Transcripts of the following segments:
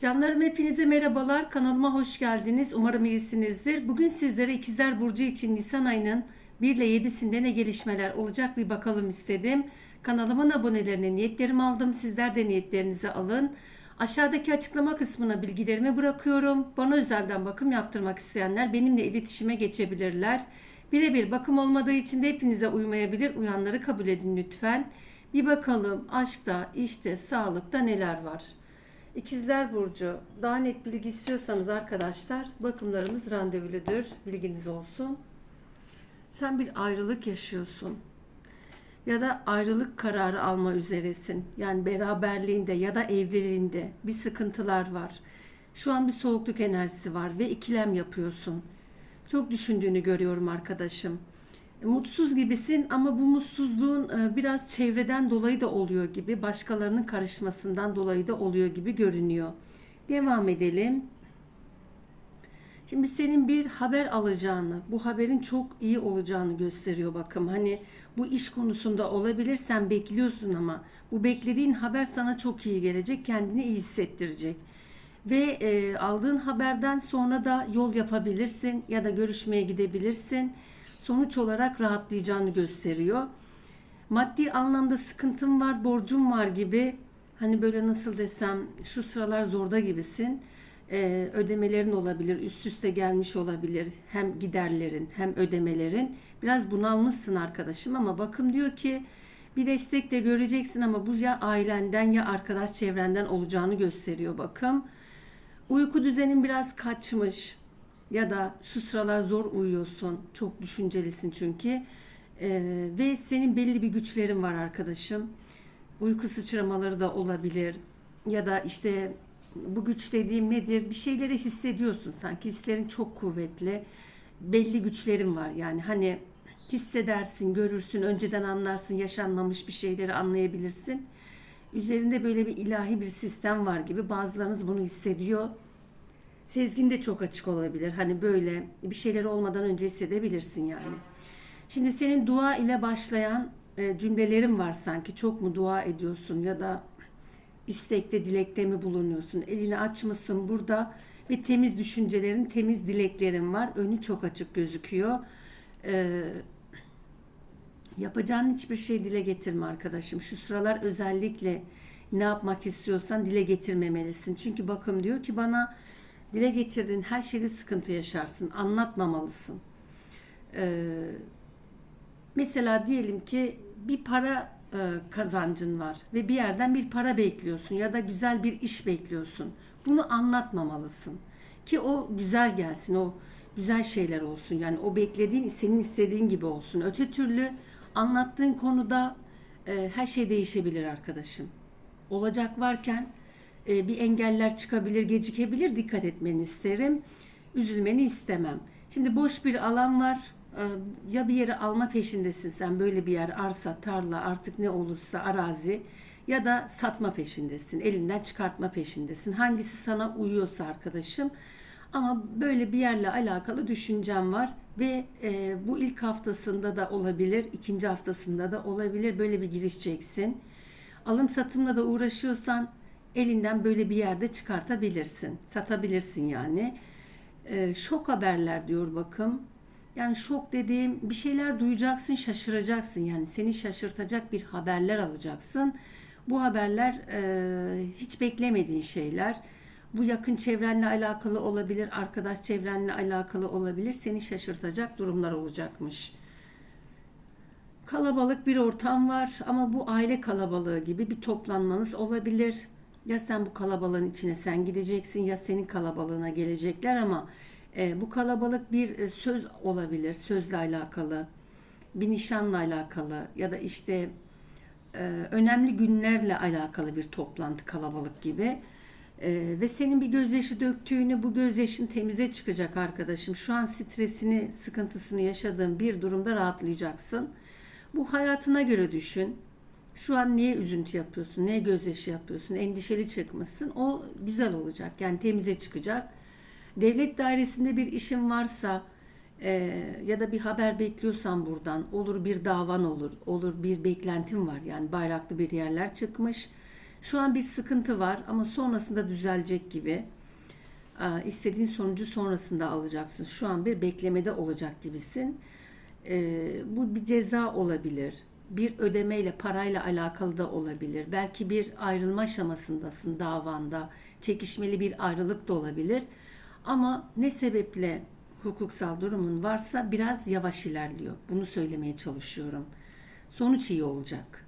Canlarım hepinize merhabalar. Kanalıma hoş geldiniz. Umarım iyisinizdir. Bugün sizlere İkizler Burcu için Nisan ayının 1 ile 7'sinde ne gelişmeler olacak bir bakalım istedim. Kanalımın abonelerine niyetlerimi aldım. Sizler de niyetlerinizi alın. Aşağıdaki açıklama kısmına bilgilerimi bırakıyorum. Bana özelden bakım yaptırmak isteyenler benimle iletişime geçebilirler. Birebir bakım olmadığı için de hepinize uymayabilir. Uyanları kabul edin lütfen. Bir bakalım aşkta, işte, sağlıkta neler var. İkizler Burcu. Daha net bilgi istiyorsanız arkadaşlar bakımlarımız randevuludur. Bilginiz olsun. Sen bir ayrılık yaşıyorsun. Ya da ayrılık kararı alma üzeresin. Yani beraberliğinde ya da evliliğinde bir sıkıntılar var. Şu an bir soğukluk enerjisi var ve ikilem yapıyorsun. Çok düşündüğünü görüyorum arkadaşım. Mutsuz gibisin ama bu mutsuzluğun e, biraz çevreden dolayı da oluyor gibi, başkalarının karışmasından dolayı da oluyor gibi görünüyor. Devam edelim. Şimdi senin bir haber alacağını, bu haberin çok iyi olacağını gösteriyor bakım. Hani bu iş konusunda olabilir sen bekliyorsun ama bu beklediğin haber sana çok iyi gelecek, kendini iyi hissettirecek. Ve e, aldığın haberden sonra da yol yapabilirsin ya da görüşmeye gidebilirsin. Sonuç olarak rahatlayacağını gösteriyor. Maddi anlamda sıkıntım var, borcum var gibi. Hani böyle nasıl desem şu sıralar zorda gibisin. Ee, ödemelerin olabilir, üst üste gelmiş olabilir. Hem giderlerin hem ödemelerin. Biraz bunalmışsın arkadaşım ama bakım diyor ki bir destek de göreceksin ama bu ya ailenden ya arkadaş çevrenden olacağını gösteriyor bakım. Uyku düzenin biraz kaçmış ya da şu sıralar zor uyuyorsun. Çok düşüncelisin çünkü. Ee, ve senin belli bir güçlerin var arkadaşım. Uyku sıçramaları da olabilir. Ya da işte bu güç dediğim nedir? Bir şeyleri hissediyorsun sanki. Hislerin çok kuvvetli. Belli güçlerin var yani. Hani hissedersin, görürsün, önceden anlarsın, yaşanmamış bir şeyleri anlayabilirsin. Üzerinde böyle bir ilahi bir sistem var gibi. Bazılarınız bunu hissediyor. Sezgin de çok açık olabilir. Hani böyle bir şeyler olmadan önce hissedebilirsin yani. Şimdi senin dua ile başlayan e, cümlelerin var sanki. Çok mu dua ediyorsun ya da istekte, dilekte mi bulunuyorsun? Elini açmışsın burada ve temiz düşüncelerin, temiz dileklerin var. Önü çok açık gözüküyor. Ee, yapacağın hiçbir şey dile getirme arkadaşım. Şu sıralar özellikle ne yapmak istiyorsan dile getirmemelisin. Çünkü bakım diyor ki bana dile getirdiğin her şeyde sıkıntı yaşarsın. Anlatmamalısın. Ee, mesela diyelim ki bir para e, kazancın var ve bir yerden bir para bekliyorsun ya da güzel bir iş bekliyorsun. Bunu anlatmamalısın. Ki o güzel gelsin, o güzel şeyler olsun. Yani o beklediğin senin istediğin gibi olsun. Öte türlü anlattığın konuda e, her şey değişebilir arkadaşım. Olacak varken e, bir engeller çıkabilir, gecikebilir. Dikkat etmeni isterim. Üzülmeni istemem. Şimdi boş bir alan var. E, ya bir yeri alma peşindesin sen böyle bir yer arsa, tarla artık ne olursa arazi ya da satma peşindesin. Elinden çıkartma peşindesin. Hangisi sana uyuyorsa arkadaşım. Ama böyle bir yerle alakalı düşüncem var ve e, bu ilk haftasında da olabilir, ikinci haftasında da olabilir. Böyle bir girişeceksin. Alım satımla da uğraşıyorsan elinden böyle bir yerde çıkartabilirsin. Satabilirsin yani. E, şok haberler diyor bakım. Yani şok dediğim bir şeyler duyacaksın, şaşıracaksın. Yani seni şaşırtacak bir haberler alacaksın. Bu haberler e, hiç beklemediğin şeyler. Bu yakın çevrenle alakalı olabilir, arkadaş çevrenle alakalı olabilir. Seni şaşırtacak durumlar olacakmış. Kalabalık bir ortam var ama bu aile kalabalığı gibi bir toplanmanız olabilir. Ya sen bu kalabalığın içine sen gideceksin ya senin kalabalığına gelecekler ama e, bu kalabalık bir e, söz olabilir, sözle alakalı, bir nişanla alakalı ya da işte e, önemli günlerle alakalı bir toplantı kalabalık gibi. E, ve senin bir gözyaşı döktüğünü, bu gözyaşın temize çıkacak arkadaşım. Şu an stresini, sıkıntısını yaşadığın bir durumda rahatlayacaksın. Bu hayatına göre düşün. Şu an niye üzüntü yapıyorsun, niye gözyaşı yapıyorsun, endişeli çıkmışsın. O güzel olacak, yani temize çıkacak. Devlet dairesinde bir işin varsa e, ya da bir haber bekliyorsan buradan olur bir davan olur, olur bir beklentin var. Yani bayraklı bir yerler çıkmış. Şu an bir sıkıntı var ama sonrasında düzelecek gibi. Aa, istediğin sonucu sonrasında alacaksın. Şu an bir beklemede olacak gibisin. Ee, bu bir ceza olabilir. Bir ödemeyle, parayla alakalı da olabilir. Belki bir ayrılma aşamasındasın davanda. Çekişmeli bir ayrılık da olabilir. Ama ne sebeple hukuksal durumun varsa biraz yavaş ilerliyor. Bunu söylemeye çalışıyorum. Sonuç iyi olacak.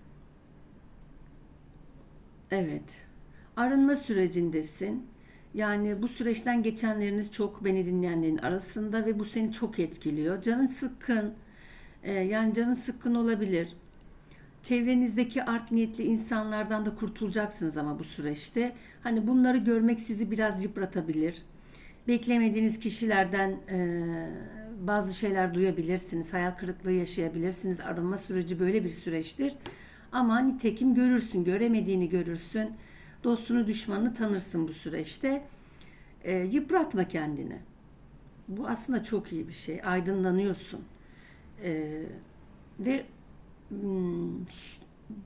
Evet. Arınma sürecindesin. Yani bu süreçten geçenleriniz çok beni dinleyenlerin arasında ve bu seni çok etkiliyor. Canın sıkkın. Ee, yani canın sıkkın olabilir. Çevrenizdeki art niyetli insanlardan da kurtulacaksınız ama bu süreçte. Hani bunları görmek sizi biraz yıpratabilir. Beklemediğiniz kişilerden e, bazı şeyler duyabilirsiniz. Hayal kırıklığı yaşayabilirsiniz. Arınma süreci böyle bir süreçtir. Ama nitekim görürsün, göremediğini görürsün. Dostunu, düşmanını tanırsın bu süreçte. E, yıpratma kendini. Bu aslında çok iyi bir şey. Aydınlanıyorsun. E, ve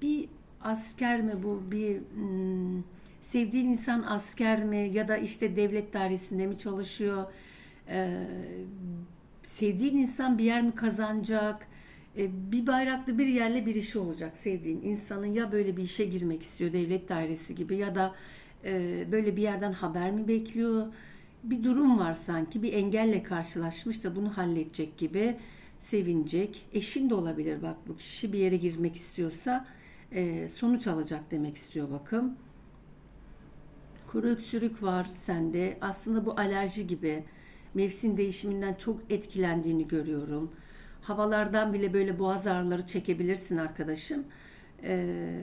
bir asker mi bu? Bir hmm, sevdiğin insan asker mi? Ya da işte devlet dairesinde mi çalışıyor? Ee, sevdiğin insan bir yer mi kazanacak? Ee, bir bayraklı bir yerle bir işi olacak sevdiğin insanın. Ya böyle bir işe girmek istiyor devlet dairesi gibi ya da e, böyle bir yerden haber mi bekliyor? Bir durum var sanki bir engelle karşılaşmış da bunu halledecek gibi sevinecek. Eşin de olabilir bak bu kişi bir yere girmek istiyorsa e, sonuç alacak demek istiyor bakım. Kuru öksürük var sende. Aslında bu alerji gibi mevsim değişiminden çok etkilendiğini görüyorum. Havalardan bile böyle boğaz ağrıları çekebilirsin arkadaşım. Ee,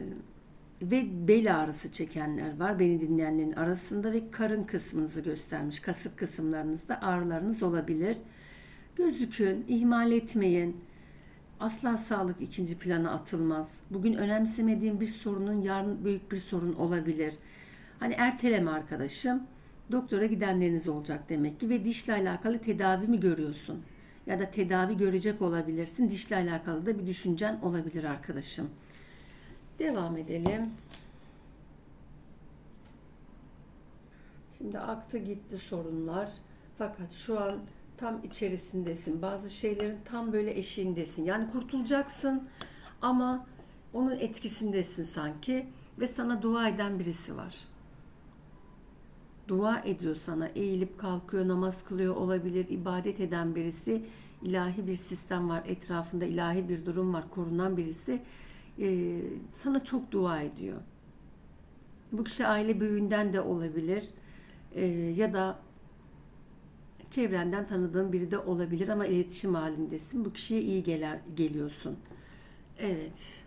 ve bel ağrısı çekenler var beni dinleyenlerin arasında ve karın kısmınızı göstermiş. Kasık kısımlarınızda ağrılarınız olabilir. Gözükün, ihmal etmeyin. Asla sağlık ikinci plana atılmaz. Bugün önemsemediğin bir sorunun yarın büyük bir sorun olabilir. Hani erteleme arkadaşım. Doktora gidenleriniz olacak demek ki ve dişle alakalı tedavi mi görüyorsun? Ya da tedavi görecek olabilirsin. Dişle alakalı da bir düşüncen olabilir arkadaşım. Devam edelim. Şimdi aktı gitti sorunlar. Fakat şu an tam içerisindesin. Bazı şeylerin tam böyle eşiğindesin. Yani kurtulacaksın ama onun etkisindesin sanki ve sana dua eden birisi var. Dua ediyor sana, eğilip kalkıyor, namaz kılıyor olabilir, ibadet eden birisi. ilahi bir sistem var, etrafında ilahi bir durum var, korunan birisi. Ee, sana çok dua ediyor. Bu kişi aile büyüğünden de olabilir. Ee, ya da çevrenden tanıdığın biri de olabilir ama iletişim halindesin. Bu kişiye iyi gelen, geliyorsun. Evet.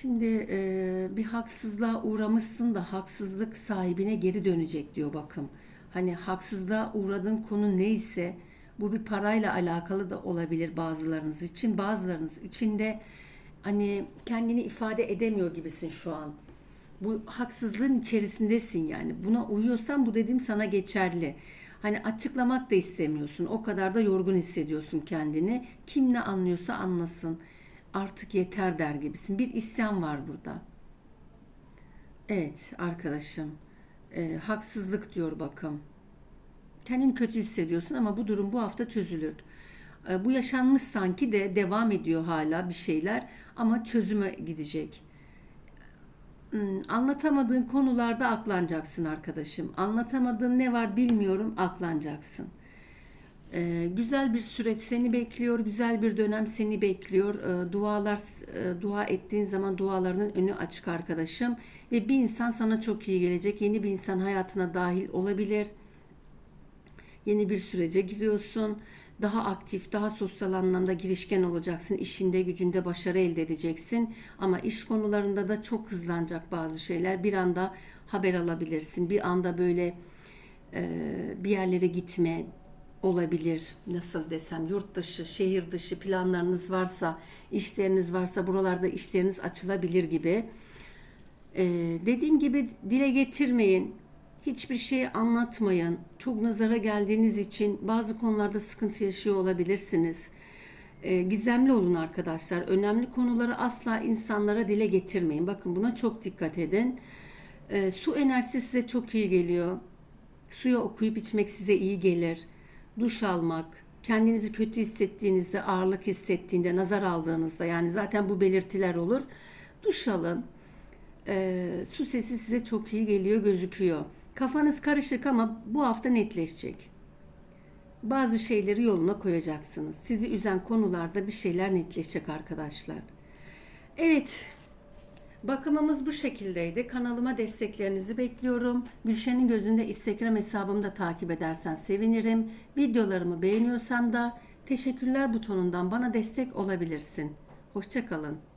Şimdi e, bir haksızlığa uğramışsın da haksızlık sahibine geri dönecek diyor bakım. Hani haksızlığa uğradığın konu neyse bu bir parayla alakalı da olabilir bazılarınız için. Bazılarınız için de hani kendini ifade edemiyor gibisin şu an. Bu haksızlığın içerisindesin yani. Buna uyuyorsan bu dediğim sana geçerli. Hani açıklamak da istemiyorsun. O kadar da yorgun hissediyorsun kendini. Kim ne anlıyorsa anlasın. Artık yeter der gibisin. Bir isyan var burada. Evet arkadaşım. e, haksızlık diyor bakım. Kendini kötü hissediyorsun ama bu durum bu hafta çözülür. E, bu yaşanmış sanki de devam ediyor hala bir şeyler ama çözüme gidecek. Hmm, Anlatamadığın konularda aklanacaksın arkadaşım. Anlatamadığın ne var bilmiyorum aklanacaksın. Ee, güzel bir süreç seni bekliyor, güzel bir dönem seni bekliyor. Ee, dualar, e, dua ettiğin zaman dualarının önü açık arkadaşım. Ve bir insan sana çok iyi gelecek. Yeni bir insan hayatına dahil olabilir. Yeni bir sürece giriyorsun. Daha aktif, daha sosyal anlamda girişken olacaksın. İşinde, gücünde başarı elde edeceksin. Ama iş konularında da çok hızlanacak bazı şeyler. Bir anda haber alabilirsin. Bir anda böyle e, bir yerlere gitme olabilir. Nasıl desem yurt dışı, şehir dışı planlarınız varsa, işleriniz varsa buralarda işleriniz açılabilir gibi. Ee, dediğim gibi dile getirmeyin. Hiçbir şey anlatmayın. Çok nazara geldiğiniz için bazı konularda sıkıntı yaşıyor olabilirsiniz. E, gizemli olun arkadaşlar. Önemli konuları asla insanlara dile getirmeyin. Bakın buna çok dikkat edin. E, su enerjisi size çok iyi geliyor. Suya okuyup içmek size iyi gelir. Duş almak, kendinizi kötü hissettiğinizde, ağırlık hissettiğinde, nazar aldığınızda yani zaten bu belirtiler olur. Duş alın. E, su sesi size çok iyi geliyor, gözüküyor. Kafanız karışık ama bu hafta netleşecek. Bazı şeyleri yoluna koyacaksınız. Sizi üzen konularda bir şeyler netleşecek arkadaşlar. Evet, bakımımız bu şekildeydi. Kanalıma desteklerinizi bekliyorum. Gülşen'in gözünde Instagram hesabımı da takip edersen sevinirim. Videolarımı beğeniyorsan da teşekkürler butonundan bana destek olabilirsin. Hoşçakalın.